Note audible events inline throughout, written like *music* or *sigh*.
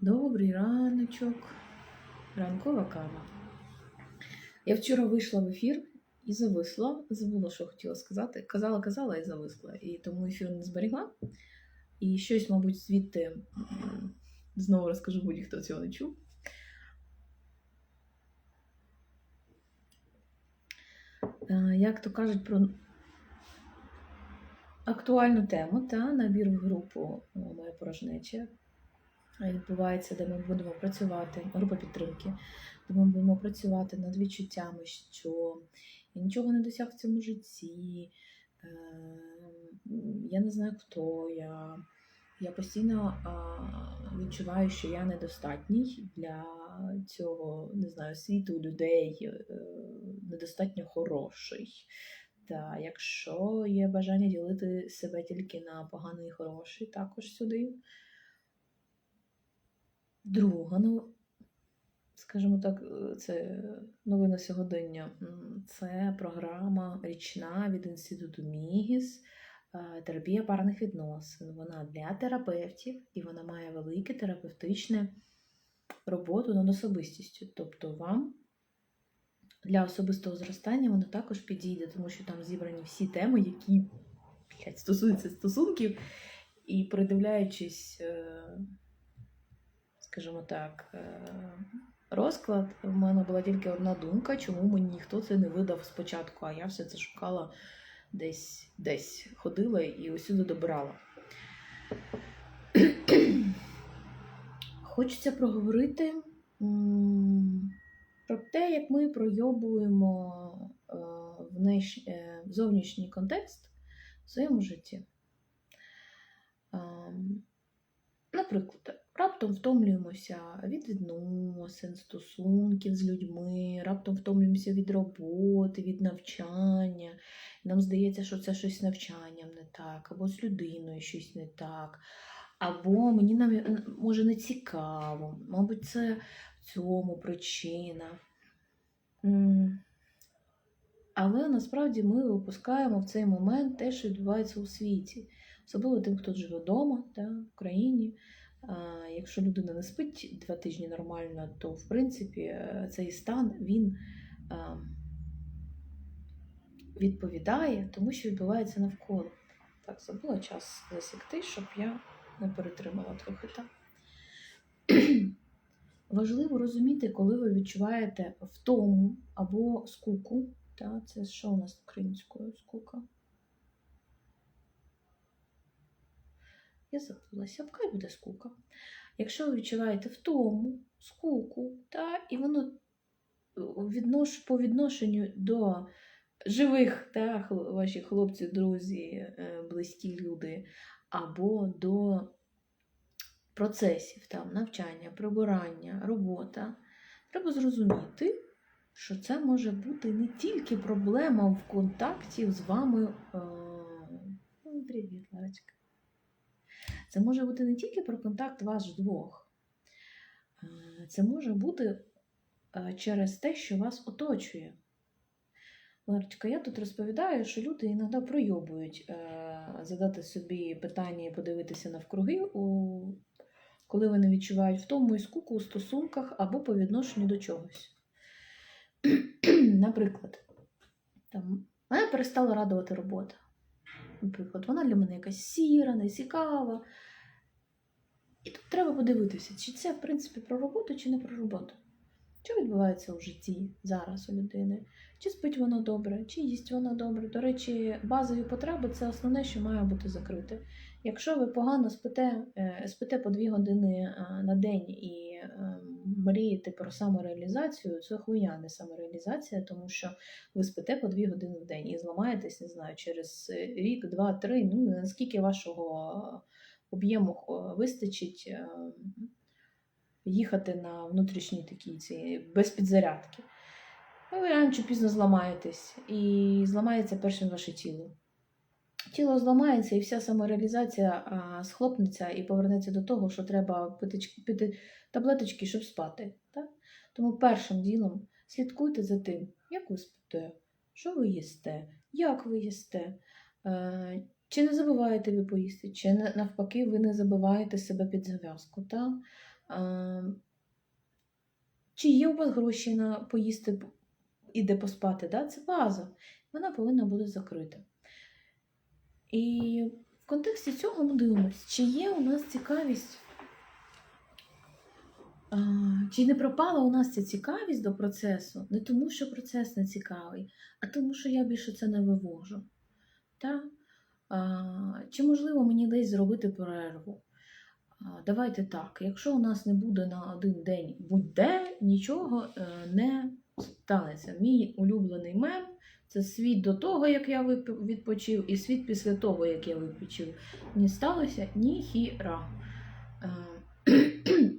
Добрий раночок, ранкова кава. Я вчора вийшла в ефір і зависла. Забула, що хотіла сказати. Казала, казала і зависла. І тому ефір не зберігла. І щось, мабуть, звідти знову розкажу, бо ніхто цього не чув. Е, Як то кажуть про актуальну тему, та набір в групу моя порожнеча відбувається, де ми будемо працювати, група підтримки, де ми будемо працювати над відчуттями, що я нічого не досяг в цьому житті, е, я не знаю, хто я. Я постійно відчуваю, що я недостатній для цього, не знаю, світу людей, е, недостатньо хороший. Та якщо є бажання ділити себе тільки на поганий і хороший, також сюди. Друга, ну, скажімо так, е, це новина сьогодення. Це програма річна від Інституту Мігіс. е, Терапія парних відносин. Вона для терапевтів і вона має велике терапевтичне роботу над особистістю. Тобто вам для особистого зростання воно також підійде, тому що там зібрані всі теми, які блядь, стосуються стосунків, і придивляючись, е, скажімо так, е, розклад, в мене була тільки одна думка, чому мені ніхто це не видав спочатку, а я все це шукала десь, десь ходила і усюди добирала. Хочеться проговорити про те, як ми пройобуємо е, внеш... е, зовнішній контекст в своєму житті. Ем, Наприклад, раптом втомлюємося від відносин, стосунків з людьми, раптом втомлюємося від роботи, від навчання. Нам здається, що це щось з навчанням не так, або з людиною щось не так, або мені нам може не цікаво. Мабуть, це в цьому причина. Але насправді ми випускаємо в цей момент те, що відбувається у світі особливо тим, хто живе вдома та, в країні. Якщо людина не спить два тижні нормально, то в принципі е, цей стан він відповідає тому, що відбувається навколо. Так, забула час засікти, щоб я не перетримала трохи там. *clears throat* Важливо розуміти, коли ви відчуваєте втому або скуку. Та, це що у нас українською скука? Я забулася, хай буде скука. Якщо ви відчуваєте втому, скуку, та, і воно віднош, по відношенню до живих та, ваші хлопці, друзі, е, близькі люди, або до процесів там, навчання, прибирання, робота, треба зрозуміти, що це може бути не тільки проблема в контакті з вами. Е... ну, Привіт, Ларочка. Це може бути не тільки про контакт вас двох. Е, Це може бути е, через те, що вас оточує. Ларочка, я тут розповідаю, що люди іноді пройобують е, задати собі питання і подивитися навкруги, коли вони відчувають втому і скуку у стосунках або по відношенню до чогось. *clears throat* Наприклад, там, мене перестала радувати робота. Наприклад, вона для мене якась сіра, нецікава. І тут треба подивитися, чи це, в принципі, про роботу, чи не про роботу. Що відбувається у житті зараз у людини? Чи спить вона добре, чи їсть вона добре. До речі, базові потреби це основне, що має бути закрите. Якщо ви погано спите, е, спите по дві години е, на день і е, мрієте про самореалізацію, це хуйня, не самореалізація, тому що ви спите по дві години в день і зламаєтесь, не знаю, через рік, два, три, ну наскільки вашого об'єму е, вистачить е, їхати на внутрішні такі ці без підзарядки. Ви рано чи пізно зламаєтесь, і зламається першим ваше тіло. Тіло зламається, і вся самореалізація а, схлопнеться і повернеться до того, що треба пити, пити таблеточки, щоб спати. Так? Тому першим ділом слідкуйте за тим, як ви спите, що ви їсте, як ви їсте, е, чи не забуваєте ви поїсти, чи навпаки ви не забиваєте себе під зав'язку. Та? Е, Чи є у вас гроші на поїсти і де поспати? Да? Це база. Вона повинна бути закрита. І в контексті цього ми дивимося, чи є у нас цікавість, чи не пропала у нас ця цікавість до процесу, не тому, що процес не цікавий, а тому, що я більше це не вивожу. Та? Чи можливо мені десь зробити перерву? Давайте так, якщо у нас не буде на один день будь-де, нічого е, не станеться. Мій улюблений мем це світ до того, як я відпочив, і світ після того, як я відпочив. Не сталося ніхіра. Е, *clears throat*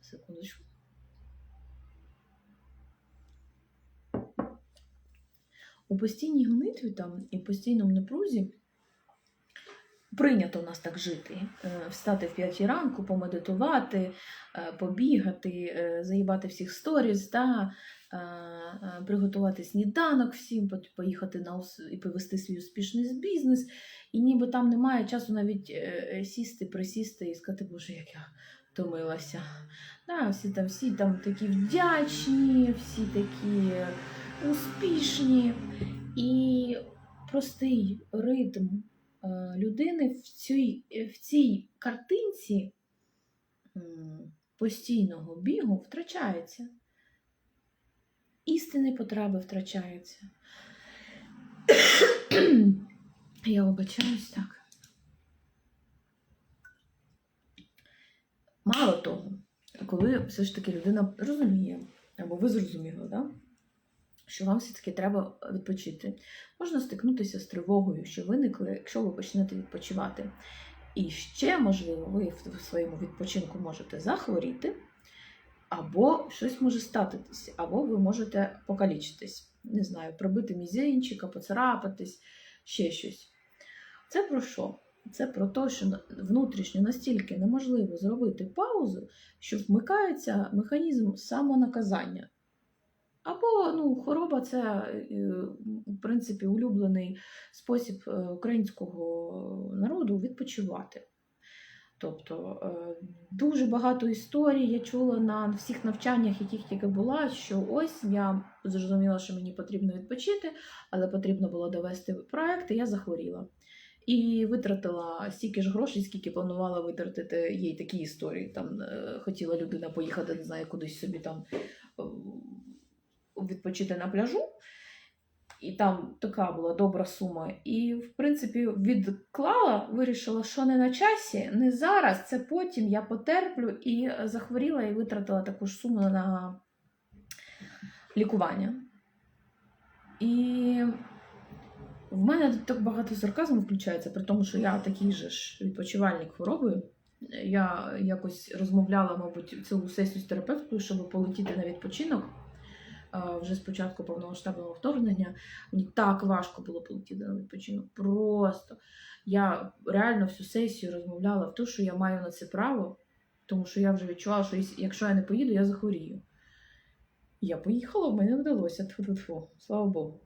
Секундочку. У постійній гонитві там і постійному напрузі прийнято у нас так жити. Е, Встати в 5 ранку, помедитувати, е, побігати, заїбати всіх сторіз, приготувати сніданок всім, поїхати на і повести свій успішний бізнес. І ніби там немає часу навіть е, е, сісти, присісти і сказати, боже, як я втомилася. Да, всі там, всі там такі вдячні, всі такі успішні. І простий ритм е, людини в цій, в цій картинці постійного бігу втрачається. Істинні потреби втрачаються. *coughs* Я вибачаюсь так. Мало того, коли все ж таки людина розуміє, або ви зрозуміли, да? що вам все-таки треба відпочити, можна стикнутися з тривогою, що виникли, якщо ви почнете відпочивати. І ще, можливо, ви в своєму відпочинку можете захворіти, або щось може статися, або ви можете покалічитись. Не знаю, пробити мізинчика, поцарапатись, ще щось. Це про що? Це про те, що внутрішньо настільки неможливо зробити паузу, що вмикається механізм самонаказання. Або ну, хвороба це, е, в принципі, улюблений спосіб е, українського народу відпочивати. Тобто е, дуже багато історій я чула на всіх навчаннях, яких тільки була, що ось я зрозуміла, що мені потрібно відпочити, але потрібно було довести проект, і я захворіла. І витратила стільки ж грошей, скільки планувала витратити їй такі історії. Там е, хотіла людина поїхати, не знаю, кудись собі там е, відпочити на пляжу. І там така була добра сума. І, в принципі, відклала, вирішила, що не на часі, не зараз, це потім я потерплю і захворіла і витратила таку ж суму на лікування. І в мене так багато сарказму включається, при тому, що я такий же ж відпочивальник хвороби. Я якось розмовляла, мабуть, цілу сесію з терапевткою, щоб полетіти на відпочинок. А, Вже з початку повномасштабного вторгнення мені так важко було полетіти на відпочинок. Просто я реально всю сесію розмовляла в те, що я маю на це право, тому що я вже відчувала, що якщо я не поїду, я захворію. Я поїхала, в мене вдалося. Тьфу-тьфу-тьфу, слава Богу.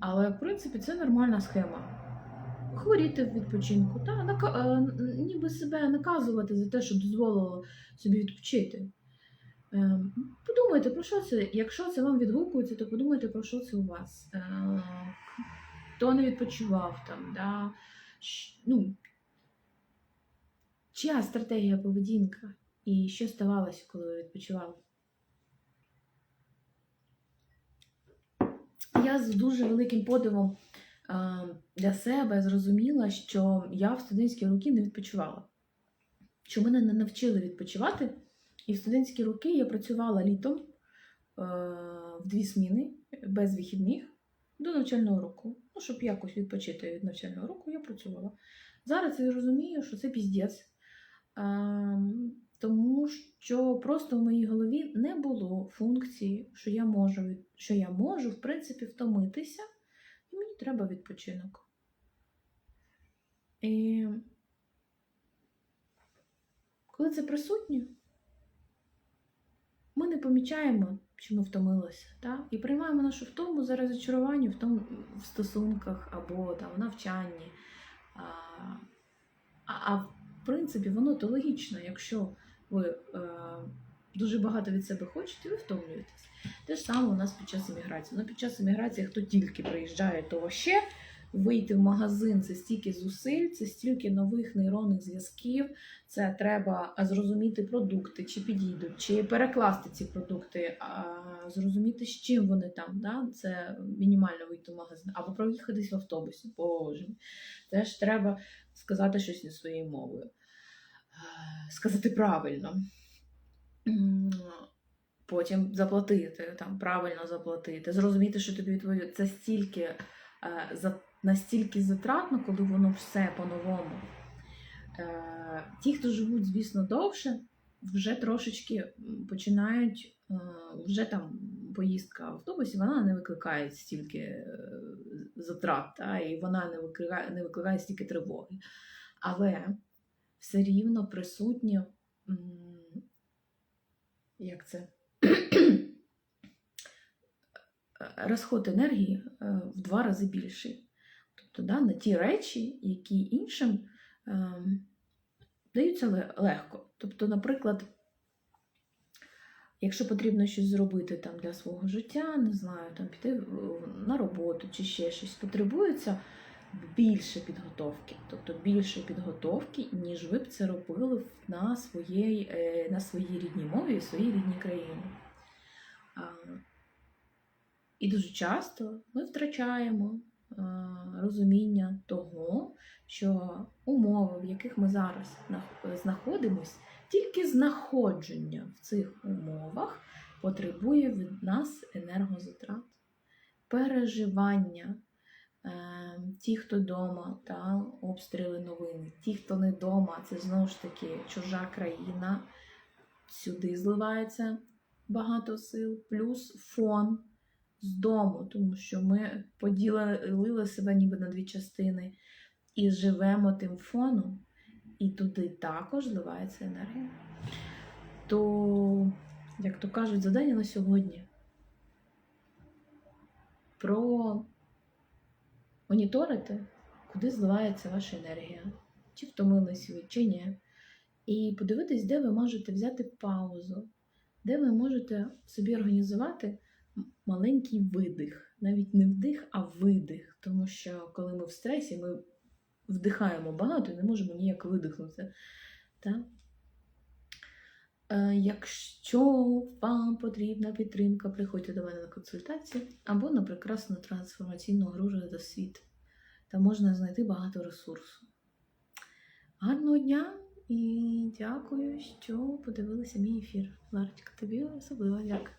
Але в принципі це нормальна схема. Хворіти в відпочинку, та, нака... е, ніби себе наказувати за те, що дозволило собі відпочити. Е, Подумайте, про що це? Якщо це вам відгукується, то подумайте, про що це у вас. Е, Хто не відпочивав там, да? Ну, чия стратегія поведінка і що ставалося, коли ви відпочивали? Я з дуже великим подивом е, для себе зрозуміла, що я в студентські роки не відпочивала. Що мене не навчили відпочивати. І в студентські роки я працювала літом е, в дві зміни без вихідних до навчального року. Ну, щоб якось відпочити від навчального року, я працювала. Зараз я розумію, що це піздець. Е, тому що просто в моїй голові не було функції, що я можу, що я можу, в принципі, втомитися, і мені треба відпочинок. І коли це присутнє, ми не помічаємо, що ми втомилися, та? і приймаємо нашу втому за розчарування в, тому, в стосунках або там, в навчанні. А, а, в принципі, воно то логічно, якщо ви е, дуже багато від себе хочете, ви втомлюєтесь. Те ж саме у нас під час еміграції. Ну, під час еміграції, хто тільки приїжджає, то ще вийти в магазин це стільки зусиль, це стільки нових нейронних зв'язків. Це треба зрозуміти продукти, чи підійдуть, чи перекласти ці продукти, зрозуміти, з чим вони там. Да? Це мінімально вийти в магазин, або проїхатись в автобусі. Боже. Теж треба сказати щось не своєю мовою. Сказати правильно. Потім заплатити, там, правильно заплатити, зрозуміти, що тобі відповідають. Це стільки, е, за- настільки затратно, коли воно все по-новому. Е, ті, хто живуть, звісно, довше, вже трошечки починають, е, вже там поїздка в автобусі, вона не викликає стільки е, затрат, та, і вона не викликає, не викликає стільки тривоги. Але все рівно присутнє, як це? *clears throat* Розход енергії в два рази більший. Тобто да, на ті речі, які іншим ем, даються легко. Тобто, наприклад, якщо потрібно щось зробити там для свого життя, не знаю, там піти е, на роботу чи ще щось, потребується більше підготовки, тобто більше підготовки, ніж ви б це робили на своїй, е, на своїй рідній мові і своїй рідній країні. І дуже часто ми втрачаємо е, розуміння того, що умови, в яких ми зараз знаходимось, тільки знаходження в цих умовах потребує від нас енергозатрат, переживання. Е, Ті, хто вдома, та, обстріли новини, ті, хто не вдома, це знову ж таки чужа країна, сюди зливається багато сил, плюс фон з дому, тому що ми поділили себе ніби на дві частини і живемо тим фоном, і туди також зливається енергія. То, як то кажуть, завдання на сьогодні про моніторити, куди зливається ваша енергія, чи втомились ви, чи ні. І подивитись, де ви можете взяти паузу, де ви можете собі організувати маленький видих. Навіть не вдих, а видих. Тому що коли ми в стресі, ми вдихаємо багато і не можемо ніяк видихнути. Так? Е, Якщо вам потрібна підтримка, приходьте до мене на консультацію або на прекрасну трансформаційну гру до світ. Там можна знайти багато ресурсу. Гарного дня і дякую, що подивилися мій ефір. Ларочка, тобі особливо дякую.